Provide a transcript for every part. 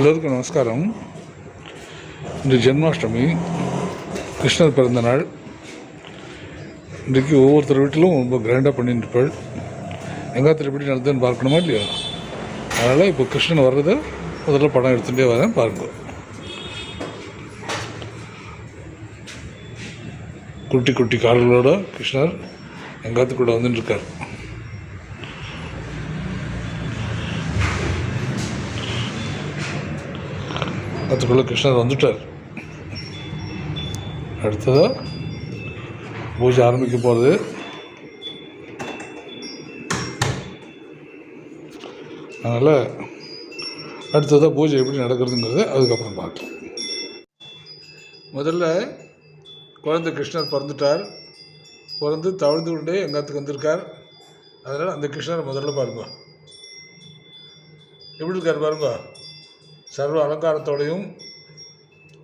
எல்லோருக்கும் நமஸ்காரம் இன்று ஜென்மாஷ்டமி கிருஷ்ணர் பிறந்த நாள் இன்றைக்கு ஒவ்வொருத்தர் வீட்டிலும் ரொம்ப கிராண்டாக பண்ணிட்டு இருப்பாள் எங்காத்திர எப்படி நடந்ததுன்னு பார்க்கணுமா இல்லையா அதனால் இப்போ கிருஷ்ணன் வர்றதை முதல்ல படம் எடுத்துகிட்டே வரேன் பாருங்க குட்டி குட்டி கால்களோட கிருஷ்ணர் எங்காத்துக்குள்ளே வந்துட்டு இருக்கார் அதுக்குள்ளே கிருஷ்ணர் வந்துட்டார். அடுத்ததாக பூஜை ஆரம்பிக்க போகிறது அதனால் அடுத்ததாக பூஜை எப்படி நடக்கிறதுங்கிறத அதுக்கப்புறம் பார்க்கலாம். முதல்ல குழந்தை கிருஷ்ணர் பிறந்துட்டார். பிறந்து தவழ்ந்து கொண்டே எங்காத்துக்கு வந்திருக்கார்? அதனால் அந்த கிருஷ்ணரை முதல்ல பாருங்க. எப்படி இருக்கார் பாருங்க. சர்வ அலங்காரத்தோடையும்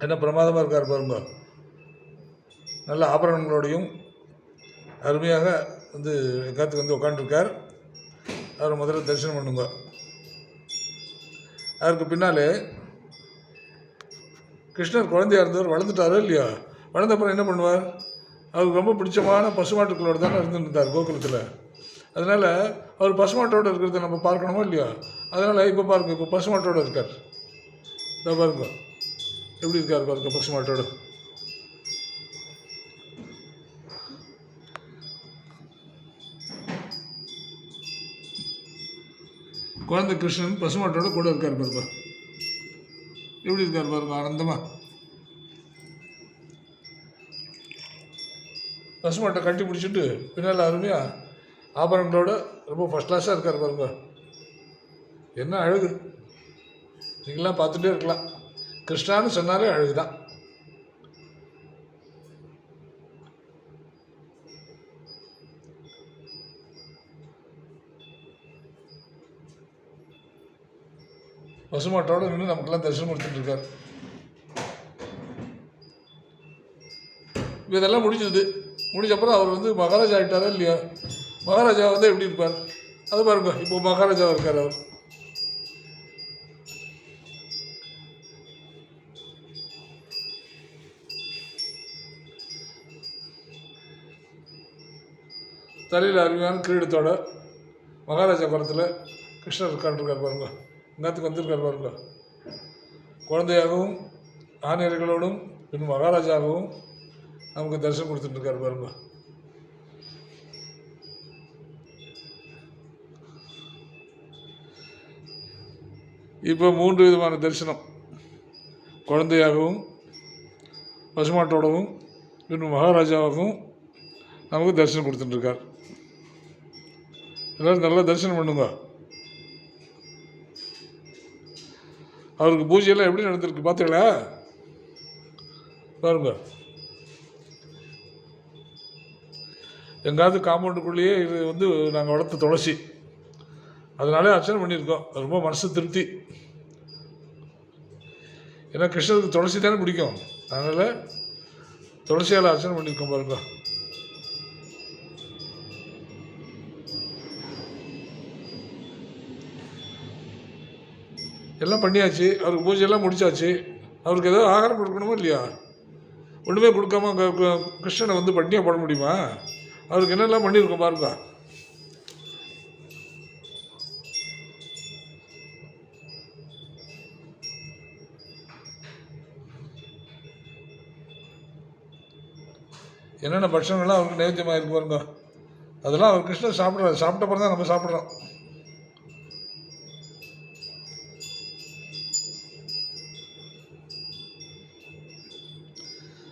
என்ன பிரமாதமாக இருக்கார் பாருங்க. நல்ல ஆபரணங்களோடையும் அருமையாக வந்து எங்காத்துக்கு வந்து உட்காந்துருக்கார் அவரை முதல்ல தரிசனம் பண்ணுங்க. அதற்கு பின்னாலே கிருஷ்ணர் குழந்தையாக இருந்தவர் வளர்ந்துட்டாரோ இல்லையா? வளர்ந்தப்புறம் என்ன பண்ணுவார்? அவருக்கு ரொம்ப பிடிச்சமான பசுமாட்டுக்களோடு தானே இருந்துருந்தார் கோகுலத்தில். அதனால் அவர் பசுமாட்டோடு இருக்கிறத நம்ம பார்க்கணுமோ இல்லையா? அதனால் இப்போ பாருங்க இப்போ பசுமாட்டோடு இருக்கார். இதை பாருங்க. எப்படி இருக்கார் பாருங்க பசுமாட்டோடு குழந்தை கிருஷ்ணன் பசுமாட்டோட கூட இருக்கார் பாருங்க. எப்படி இருக்கார் பாருங்க ஆனந்தமா. பசுமாட்டை கட்டி பிடிச்சிட்டு பின்னால் அருமையாக ஆபரணங்களோட ரொம்ப ஃபஸ்ட் கிளாஸாக இருக்கார் பாருங்க. என்ன அழகு. நீங்களாம் பார்த்துட்டே இருக்கலாம். கிருஷ்ணான்னு சொன்னாலே அழகு தான் நின்று நமக்கெல்லாம் தரிசனம் கொடுத்துட்டு இருக்கார். இதெல்லாம் முடிஞ்சது. முடிஞ்சப்பறம் அவர் வந்து மகாராஜா ஆகிட்டாரா இல்லையா? மகாராஜா வந்து எப்படி இருப்பார்? அது பாருங்க இப்போ மகாராஜா இருக்கார் அவர். தலையில் அருமையான கிரீடத்தோட மகாராஜா குளத்தில் கிருஷ்ணர் உட்காந்துருக்கார் பாருங்க. இன்னத்துக்கு வந்திருக்கார் பாருங்க. குழந்தையாகவும் ஆணையர்களோடும் பின் மகாராஜாகவும் நமக்கு தரிசனம் கொடுத்துட்டுருக்கார் பாருங்க. இப்போ மூன்று விதமான தரிசனம். குழந்தையாகவும் பசுமாட்டோடவும் பின் மகாராஜாவாகவும் நமக்கு தரிசனம் கொடுத்துட்டுருக்கார் எல்லோரும் நல்லா தரிசனம் பண்ணுங்க. அவருக்கு பூஜையெல்லாம் எப்படி நடந்திருக்கு பார்த்தீங்களா பாருங்க. எங்காவது காம்பவுண்டுக்குள்ளேயே இது வந்து நாங்கள் வளர்த்த துளசி. அதனாலே அர்ச்சனை பண்ணியிருக்கோம். ரொம்ப மனசு திருப்தி. ஏன்னா கிருஷ்ணருக்கு துளசி தானே பிடிக்கும். அதனால் துளசியால் அர்ச்சனை பண்ணியிருக்கோம் பாருங்க. எல்லாம் பண்ணியாச்சு அவருக்கு பூஜையெல்லாம் முடிச்சாச்சு. அவருக்கு ஏதாவது ஆகாரம் கொடுக்கணுமோ இல்லையா? ஒன்றுமே கொடுக்காம க- கிருஷ்ணனை வந்து பட்டினியாக போட முடியுமா? அவருக்கு என்னெல்லாம் பண்ணியிருக்கோம் பாருங்க. என்னென்ன பட்சங்கள்லாம் அவருக்கு நைவேத்தியமாக இருக்கு பாருங்க. அதெல்லாம் அவர் கிருஷ்ணன் சாப்பிட்றாரு சாப்பிட்ட பிறகு தான் நம்ம சாப்பிட்றோம்.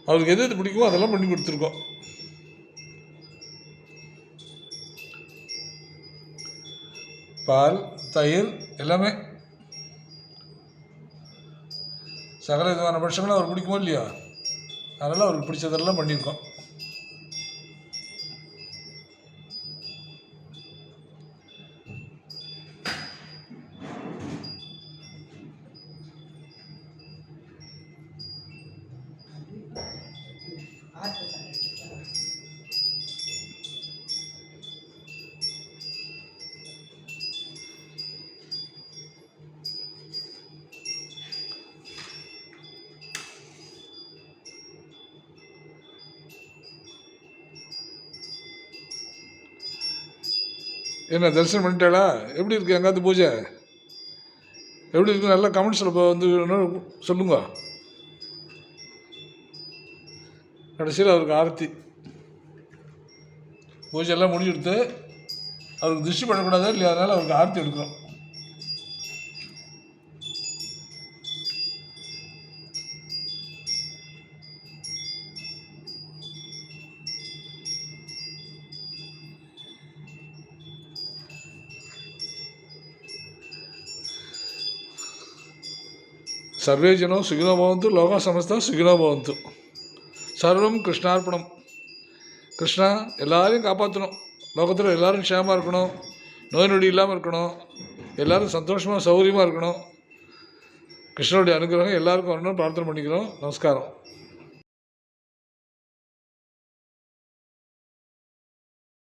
அவருக்கு எது எது பிடிக்குமோ அதெல்லாம் பண்ணி கொடுத்துருக்கோம். பால் தயிர் எல்லாமே. சகல விதமான பட்சங்களும் அவருக்கு பிடிக்குமோ இல்லையா? அதனால் அவருக்கு பிடிச்சதெல்லாம் பண்ணியிருக்கோம். என்ன தரிசனம் பண்ணிட்டாளா? எப்படி இருக்கு எங்காவது பூஜை? எப்படி இருக்கு? நல்லா கமெண்ட்ஸில் இப்போ வந்து சொல்லுங்க கடைசியில் அவருக்கு ஆரத்தி பூஜையெல்லாம் முடிஞ்சுடுத்து அவருக்கு திருஷ்டி பண்ணக்கூடாதா இல்லையா அதனால் அவருக்கு ஆரத்தி எடுக்கிறோம் సర్వే జనం సుఖినో భవంతు లోక సమస్త సుఖినோ భవంతు சர்வம் கிருஷ்ணார்ப்பணம். கிருஷ்ணா எல்லாரையும் காப்பாற்றணும் லோகத்தில் எல்லோரும் க்ஷேமாக இருக்கணும். நோய் நொடி இல்லாமல் இருக்கணும். எல்லோரும் சந்தோஷமாக சௌகரியமாக இருக்கணும். கிருஷ்ணனுடைய அனுகிரகம் எல்லாருக்கும் வரணும்னு பிரார்த்தனை பண்ணிக்கிறோம். நமஸ்காரம்.